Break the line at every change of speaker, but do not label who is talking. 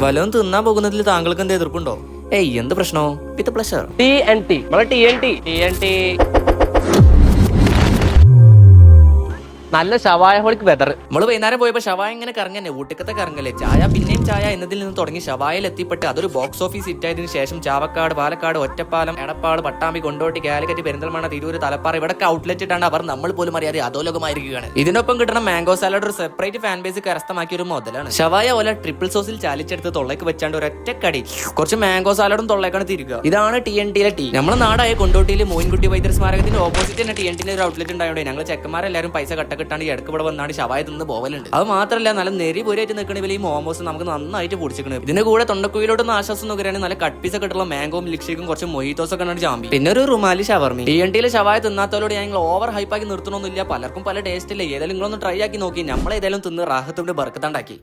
വല്ലതും തിന്നാൻ പോകുന്നതിൽ താങ്കൾക്ക് എന്ത് എതിർപ്പുണ്ടോ? ഏയ് എന്ത് പ്രശ്നോ with pleasure
T N T T N T T N T നല്ല ഷവായ ഹോളിക്ക് വെതർ
നമ്മൾ വൈകുന്നേരം പോയപ്പോ ഷവായ ഇങ്ങനെ കറങ്ങന്നെ ഊട്ടിക്കത്തെ കറങ്ങല്ലേ. ചായ പിന്നെയും ചായ എന്നതിൽ നിന്ന് തുടങ്ങി ഷവായിൽ എത്തിപ്പെട്ട് അതൊരു ബോക്സ് ഓഫീസ് ഹിറ്റ് ആയതിനു ശേഷം ചാവക്കാട് പാലക്കാട് ഒറ്റപ്പാലം എടപ്പാട് പട്ടാമ്പി കൊണ്ടോട്ടി കാലിക്കറ്റ് പെരിന്തൽമണ്ണ തിരൂര് തലപ്പാറ ഇവിടൊക്കെ ഔട്ട്ലെറ്റ് ഇട്ടാണ് അവർ നമ്മൾ പോലും അറിയാതെ അധോലോകമായിരിക്കുകയാണ്. ഇതിനൊപ്പം കിട്ടുന്ന മാംഗോ സാലഡ് ഒരു സെപ്പറേറ്റ് ഫാൻ ബേസ് കരസ്ഥമാക്കിയ ഒരു മുതലാണ്. ഷവായ പോലെ ട്രിപ്പിൾ സോസിൽ ചാലിച്ചെടുത്ത് തൊള്ളയ്ക്ക് വെച്ചാണ്ട് ഒരു കടി കുറച്ച് മാംഗോ സാലഡും തൊള്ളേക്കാണ് തിരിക്കുക ഇതാണ് ടി എൻ ടിയിലെ ടീ നമ്മുടെ നാടായ കൊണ്ടോട്ടിയിലെ മോയിൻകുട്ടി വൈദ്യർ സ്മാരകത്തിന്റെ ഓപ്പോസിറ്റ് തന്നെ ടി എൻ ടിന്റെ ഒരു ഔട്ട്ലെറ്റ് ഉണ്ടായതുകൊണ്ട് ഞങ്ങൾ ചെക്കന്മാരെല്ലാവരും പൈസ കട്ടക്കിട്ടാണ് ഈ ഇടയ്ക്ക് ഇവിടെ വന്നാണ് ശവായ തിന്ന് പോവലുണ്ട്. അത് മാത്രമല്ല നല്ല നെരി പൊരിയായിട്ട് നിൽക്കണ ഈ മോമോസ് നമുക്ക് നന്നായിട്ട് പൊടിച്ചിരിക്കണം ഇതിന്റെ കൂടെ തൊണ്ടക്കുയിലോട്ടൊന്ന് ആശ്വാസം നോക്കുകയാണെങ്കിൽ നല്ല കട്ട് പീസ് ഒക്കെ മാംഗോ മിൽക്ക് ഷേക്കും കുറച്ച് മൊയ്ത്തോസ് ഒക്കെ ആണ് ജാമ്പി പിന്നെ ഒരു റുമാലി ഷവർമി. ടി എൻ ടിയിലെ ശവായ തിന്നാത്തവരോട് ഞങ്ങൾ ഓവർ ഹൈപ്പാക്കി നിർത്തണമെന്നില്ല പലർക്കും പല ടേസ്റ്റ് ഇല്ല. ഏതായാലും നിങ്ങളൊന്ന് ട്രൈ ആക്കി നോക്കി. നമ്മളേതായാലും തിന്ന് റാഹത്തോട് ബർക്കത്താണ്ടാക്കി